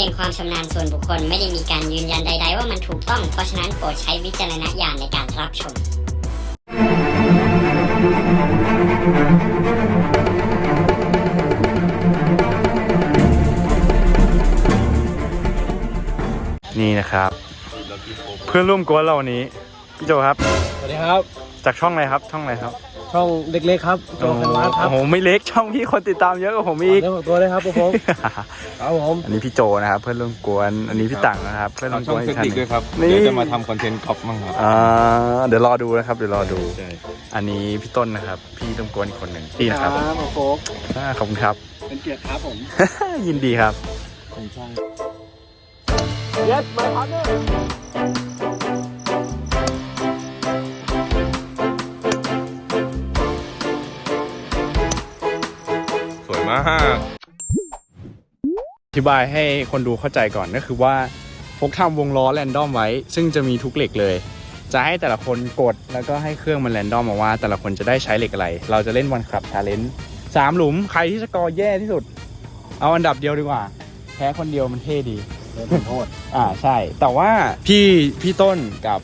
พียงความชำนาญส่วนบุคคลไม่ได้มีการยืนยันใด ๆ ว่ามันถูกต้อง เพราะฉะนั้นโปรดใช้วิจารณญาณในการรับชม นี่นะครับ เพื่อนร่วมกวนเราวันนี้ พี่โจครับ สวัสดีครับ จากช่องอะไรครับ ช่องอะไรครับ ช่องเล็กๆครับโจคันวาสครับโอ้โหไม่เล็กช่องพี่คนติดตามเยอะกว่าผมอีกเรื่องของตัวเลยครับผม ครับผม อันนี้พี่โจนะครับ เพื่อนร่วมกวน อันนี้พี่ตังนะครับ เพื่อนร่วมกช่อวงนเทอีคกท่านนิคด้วยครับนี่เดี๋ยวจะมาทำคอนเทนต์ก๊อปมั่งครับอ่าเดี๋ยวรอดูนะครับเดี๋ยวรอดูใช่อันนี้พี่ต้นนะครับ พี่ร่วมกวนอีกคนหนึ่งพี่นะครับผมโฟกอ่าขอบคุณครับ เป็นเกียรติครับผม ยินดีครับ Yes my partner สวยมาก อธิบายให้คนดูเข้าใจก่อนก็คือว่าพกทำวงล้อแรนดอมไว้ ซึ่งจะมีทุกเหล็กเลย จะให้แต่ละคนกดแล้วก็ให้เครื่องมันแรนดอมมาว่า แต่ละคนจะได้ใช้เหล็กอะไร เราจะเล่นวันคลับชาเลนจ์สามหลุมใครที่สกอร์แย่ที่สุด เอาอันดับเดียวดีกว่า แพ้คนเดียวมันเท่ดีโทษอ่าใช่ แต่ว่าพี่พี่ต้นกับ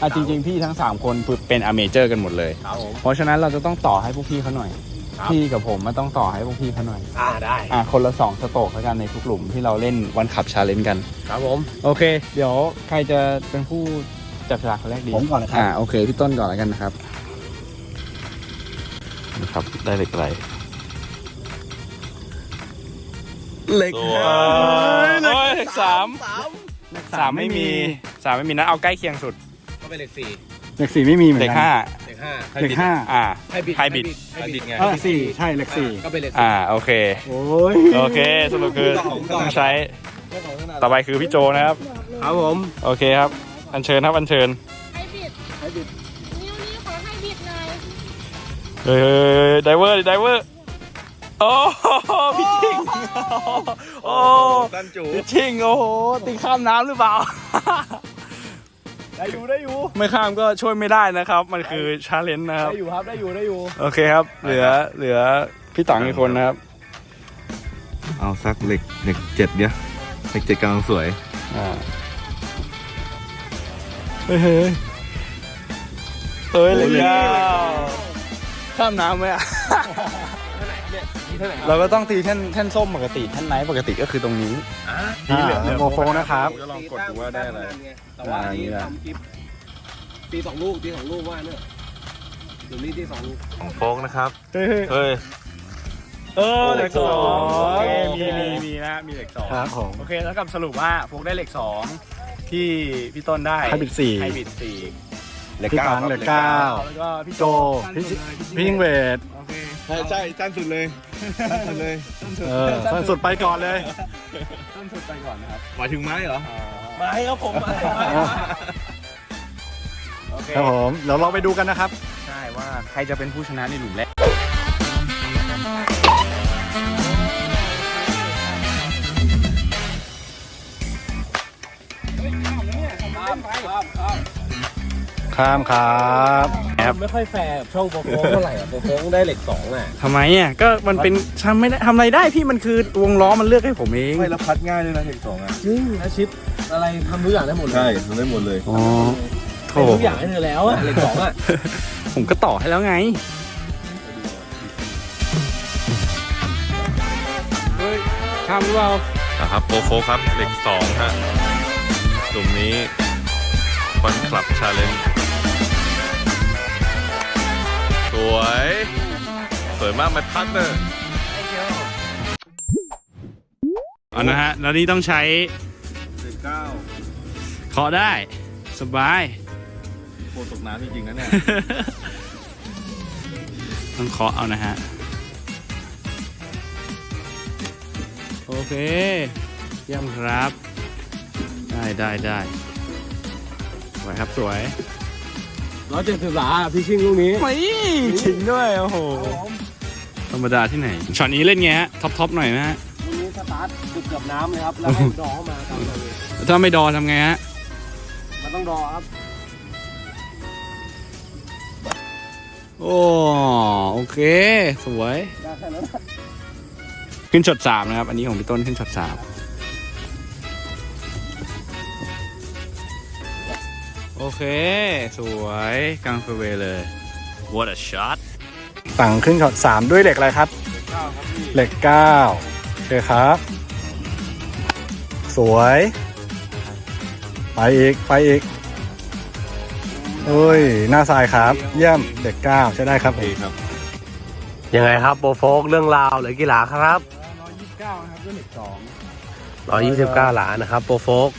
อะจริง ๆ พี่ทั้ง 3 คนเป็นอเมเจอร์กันหมดเลย ครับผมเพราะฉะนั้นเราจะต้องต่อให้พวกพี่เขาหน่อยครับ พี่กับผมมาต้องต่อให้พวกพี่เขาหน่อย อ่าได้ อะคนละสองสโตรกแล้วกันในทุกหลุมที่เราเล่นวันขับชาเลนจ์กัน ครับผม โอเค เดี๋ยวใครจะเป็นผู้จับฉลากคนแรกดีผมก่อนเลยครับ อ่าโอเคพี่ต้นก่อนแล้วกันนะครับ นะครับ ได้เหล็กไหลเหล็กสวยเหล็กสามสามไม่มีสามไม่มีนะเอาใกล้เคียงสุดก็เป็นเลขสี่เหล็กสี่ไม่มีเหมือนกันเหล็กห้าเลข ห้าเหล็กห้าอ่าให้บิดให้บิดไฮบิดไง เออสี่ใช่เหล็กสี่ก็เป็นเลขอ่าโอเค โอ้ยโอเคสรุปคือต้องใช้ต่อไปคือพี่โจนะครับ ครับผมโอเคครับ อัญเชิญครับอัญเชิญให้บิดให้บิดนิ้วนี้ขอให้บิดหน่อยเฮ้ยไดเวอร์ไดเวอร์โอ้โหพี่ชิงโอ้ตันจูพี่ชิงโอ้โหตีข้ามน้ำหรือเปล่า ได้อยู่ได้อยู่ไม่ข้ามก็ช่วยไม่ได้นะครับ มันคือชาเลนจ์นะครับ ได้อยู่ครับได้อยู่ได้อยู่ โอเคครับ เหลือเหลือพี่ตังอีกคนนะครับ เอาซักเหล็กเหล็กเจ็ดเนี่ยเหล็กเจ็ดกำลังสวยอ่าเฮ้ยเฮ้ยเฮ้ยเลยยาวข้ามน้ำไหมอะ เราก็ต้องตีแท่นแท่นส้มปกติแท่นไนท์ปกติก็คือตรงนี้นี่เหลือโมโฟนะครับ จะลองกดดูว่าได้อะไร แต่ว่าอันนี้อ่าทำคลิปตีสองลูกตีสองลูกว่าเนี่ยเดี๋ยวนี้ตีสองลูกของโฟกนะครับ เฮ้ยเฮ้ย เออเหล็กสองโอเคมีมีมีนะมีเหล็กสองครับผมโอเคแล้วกับสรุปว่าโฟกได้เหล็กสองที่พี่ต้นได้ให้บิดสี่ให้บิดสี่เหล็กพี่เก้าตังครับเหล็กเก้าแล้วก็พี่โจ พี่พี่พี่ยิงเวทโอเค ใช่ใช่สั้นสุดเลยสั้นสุดเลยเออสั้นสุดไปก่อนเลย ต้นสุดไปก่อนนะครับหมายถึงไม้เหรอมาให้ครับผมมาโอเคครับผมเดี๋ยวเราไปดูกันนะครับ ใช่ว่าใครจะเป็นผู้ชนะในหลุมแรก ข้ามครับครับไม่ค่อยแฟร์กับช่องโปรโฟงเท่าไหร่อะโปรโฟงได้เหล็กสองอะทำไมอะก็มันเป็นทำไม่ได้ทำอะไรได้พี่มันคือวงล้อมันเลือกให้ผมเองไม่แล้วพัดง่ายด้วยนะเหล็กสองอะจริงอาชิปอะไรทำทุกอย่างได้หมดเลยใช่ทำได้หมดเลยอ๋อโถเป็นทุกอย่างให้เธอแล้วอะเหล็กสองอะผมก็ต่อให้แล้วไงเฮ้ยข้ามหรือเปล่านะครับโปรโฟครับเหล็กสองฮะกลุ่มนี้วันคลับชาเลนจ์ วย สวยมากไม่พัดเนอร์เอานะฮะ แล้วนี่ต้องใช้เหล็กเก้าเคาะได้ สบาย โคตรตกน้ำจริงๆนะเนี่ย ต้องเคาะเอานะฮะ โอเคเยี่ยมครับ ได้ได้ได้สวยครับสวย ร้อยเจ็ดสิบหลาพี่ชิงลูกนี้ไม่ชิงด้วย โอ้โห ธรรมดาที่ไหน ช็อตนี้เล่นไงฮะ ท็อปท็อปหน่อยนะฮะ ลูกนี้สตาร์ทจุดเกือบน้ำเลยครับ แล้วให้ดอเข้ามาตามเลยถ้าไม่ดอทำไงฮะ มันต้องดอครับ โอ้โอเค สวย ได้แค่นั้น ขึ้นช็อตสามนะครับ อันนี้ของพี่ต้นขึ้นช็อตสาม โอเค สวยกลางเฟเวย์เลย what a shot ฝั่งขึ้นเขาสามด้วยเหล็กอะไรครับ เหล็กเก้าโอเคครับ สวย ไปอีก ไปอีกเอ้ย หน้าทรายครับ เยี่ยมเหล็กเก้าใช้ได้ครับผมยังไงครับโบโฟกเรื่องราวหรือกีฬาครับ129นะครับด้วยเหล็กสอง129หลานะครับโบโฟก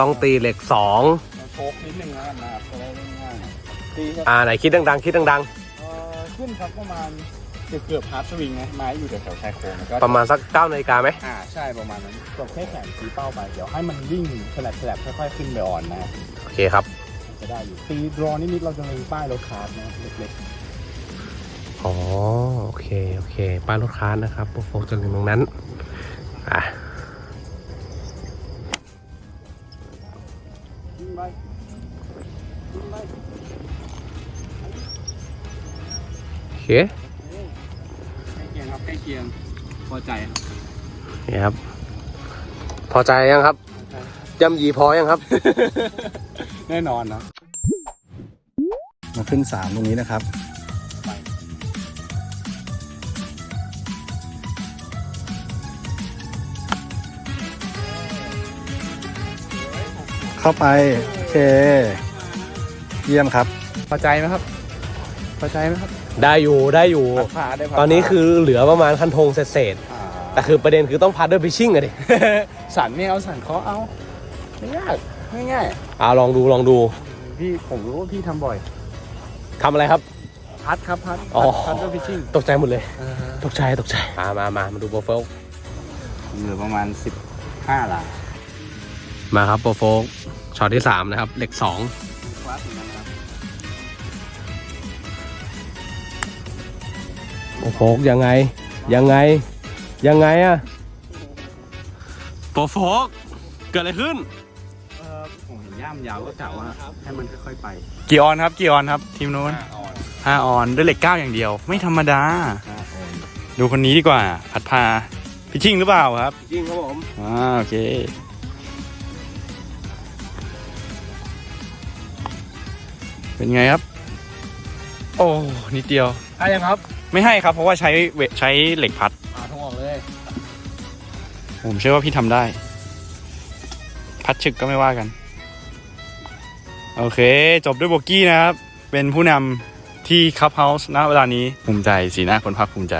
ต้องตีเหล็ก2โชกนิดนึงแล้วกันนะครับจะได้ง่ายๆตีครับอ่าไหนคิดดังๆคิดดังเอ่อขึ้นครับประมาณเกือบเกือบพาร์ทสวิงนะไม้อยู่แถวๆชายโครงแล้วก็ ๆประมาณสัก9นาฬิกาไหมอ่าใช่ประมาณนั้นกดแค่แขนชี้เป้าไป เดี๋ยวให้มันวิ่งแฉลบแฉลบค่อยๆขึ้นไปอ่อนนะครับโอเคครับจะได้อยู่ตีดรอนิดๆเราจะเล็งป้ายรถคาร์ดนะครับเล็กอ๋อโอเคโอเคป้ายรถค้านนะครับโบโฟกจะเล็งตรงนั้นอะ ใกล้เคียงครับใกล้เคียงพอใจครับนี่ครับ พอใจยังครับยำหยีพอยังครับ แน่นอนนะมาขึ้นสามตรงนี้นะครับเข้าไป โอเค เยี่ยมครับ พอใจไหมครับ พอใจไหมครับ ได้อยู่ได้อยู่ผ่าได้ผ่าตอนนี้คือเหลือประมาณคันธงเศษอ่าๆแต่คือประเด็นคือต้องพาด้วยพิชชิ่งอะดิ สันไม่เอาสันเขาเอา ไม่ยากง่ายอ่าลองดูลองดูๆพี่ผมรู้ว่าพี่ทำบ่อย ทำอะไรครับ พัดครับพัดอ๋อ พัดด้วยพิชชิ่งตกใจหมดเลย ตกใจตกใจมามามามาดูโปรโฟกเหลือประมาณสิบห้าหลามาครับโปรโฟกช็อตที่ 3 นะครับเหล็ก2คลาสเหมือนกันค โปรโฟกยังไง ยังไง ยังไงอะโปรโฟกเกิดอะไรขึ้นเออผมเห็นย่ามยาวก็กะว่าให้มันค่อยๆไปกี่ออนครับกี่ออนครับ ทีมนู้นห้าออนด้วยเหล็กเก้าอย่างเดียว ไม่ธรรมดาดูคนนี้ดีกว่า ผัดพาพิชชิ่งหรือเปล่าครับจริงครับผมอ่าโอเค เป็นไงครับ โอ้นิดเดียว ใช่ยังครับไม่ให้ครับ เพราะว่าใช้เวใช้เหล็กพัด อ่าทงออกเลยผมเชื่อว่าพี่ทำได้ พัดฉึกก็ไม่ว่ากัน โอเค จบด้วยโบกี้นะครับ เป็นผู้นำที่คัพเฮาส์ณเวลานี้ภูมิใจสีหน้าคนภาคภูมิใจ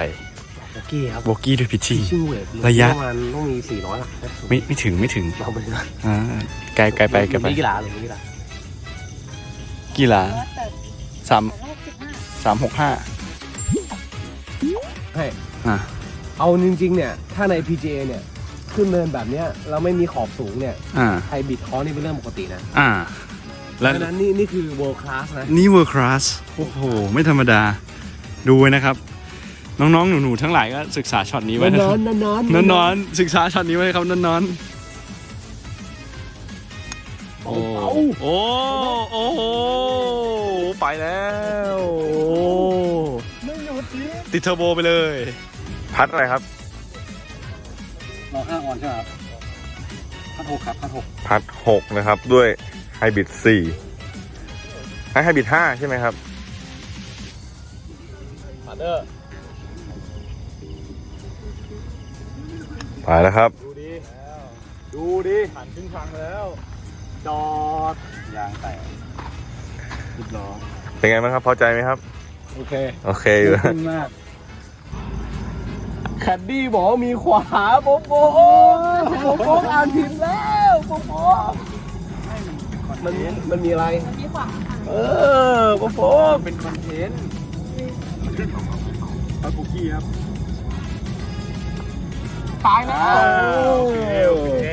โอกี้ครับโบกี้ด้วยพิชชิ่งชิ่งเวทระยะ ประมาณต้องมี400หลักนะไม่ไม่ถึงไม่ถึงเราไปดูกันอ่าไกลไกลไปไกลไปมีกีฬาเลยมีกีฬากีฬาสามรอบสิบห้าสามหกห้า เฮ้ยอ่าเอาจริงๆเนี่ย ถ้าใน PGA เนี่ย ขึ้นเนินแบบเนี้ยเราไม่มีขอบสูงเนี่ยอ่าไฮบิดคอร์นี่เป็นเรื่องปกตินะอ่าเพแล้วราะฉะนั้นนี่นี่คือ world class นะ นี่เวอร์คลาสโอ้โห ไม่ธรรมดา ดูไว้นะครับ น้องๆ หนูๆ ทั้งหลายก็ศึกษาช็อตนี้ไว้นะนคอรับ นนอนนอนนอนๆศึกษาช็อตนี้ไว้ครับนอนนอนๆโอ้โอ้โอ้โหไปแล้วโอ้ ติดเทอร์โบไปเลย พัดอะไรครับเราห้าออนใช่ไหมครับพันหกครับพันหกพัดหกนะครับ ด้วยไฮบริดสี่ให้ไฮบริดห้าใช่ไหมครับ พาเดอร์ไปแล้วครับ ดูดีดูดิผ่านครึ่งทางแล้วจอดยางแตกริบล้อเป็นไงบ้างครับ พอใจไหมครับ โอเคโอเคอยู่ขึ้นมากแคดดี้บอกว่ามีขวาโปโปโปโปอ่านผิดแล้วโปโปมันมันมีอะไร มีขวาเออโปโปเป็นคอนเทนต์เอาบุกี้ครับตายแล้วโอเคโอเค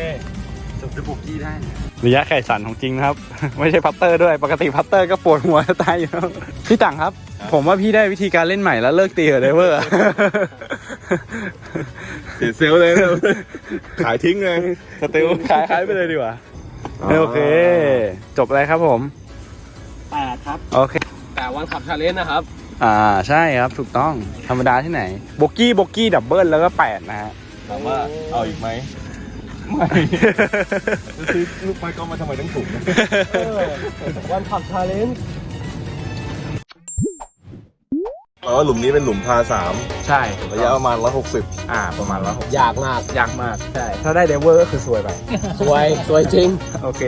จบด้วยบุกี้ได้ ระยะไข่สันของจริงนะครับ ไม่ใช่พัตเตอร์ด้วย ปกติพัตเตอร์ก็ปวดหัวจะตายอยู่แล้วพี่ต่างครับ ผมว่าพี่ได้วิธีการเล่นใหม่แล้วเลิกตีกับไดเวอร์เสียเซลลเลยนะขายทิ้งเลยสเตลขายขายไปเลยดีกว่าโอเค จบอะไรครับผมแปดครับ โอเค แต่วันขับชาเลนจ์นะครับ อ่าใช่ครับถูกต้องธรรมดาที่ไหนโบกี้โบกี้ดับเบิลแล้วก็แปดนะฮะถามว่าเอาอีกไหม ไม่ซื้อลูกไม้กอล์ฟมาทำไมต้องถูกวันขับชาเลนจ์อ๋อหลุมนี้เป็นหลุมพาสามใช่ระยะประมาณร้อยหกสิบอ่าประมาณร้อยหกยากมาก ยากมากใช่ถ้าได้เดเวอร์ก็คือสวยไป สวย สวยจริง โอเค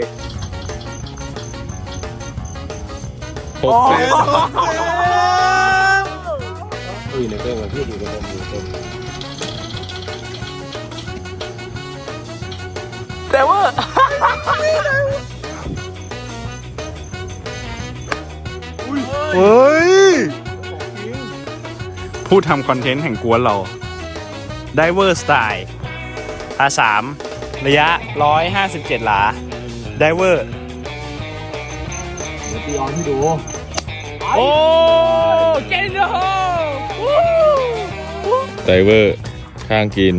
หกสิบอุ้ยในเรื่องของพี่ดีในเรื่อง ของพี่เฮ้ย ผู้ทำคอนเทนต์แห่งกวนเราไดเวอร์สไตล์อาสามระยะ 157 หลาไดเวอร์เดี๋ยวตีออนให้ดูโอ้ไดเวอร์ ข้างกิน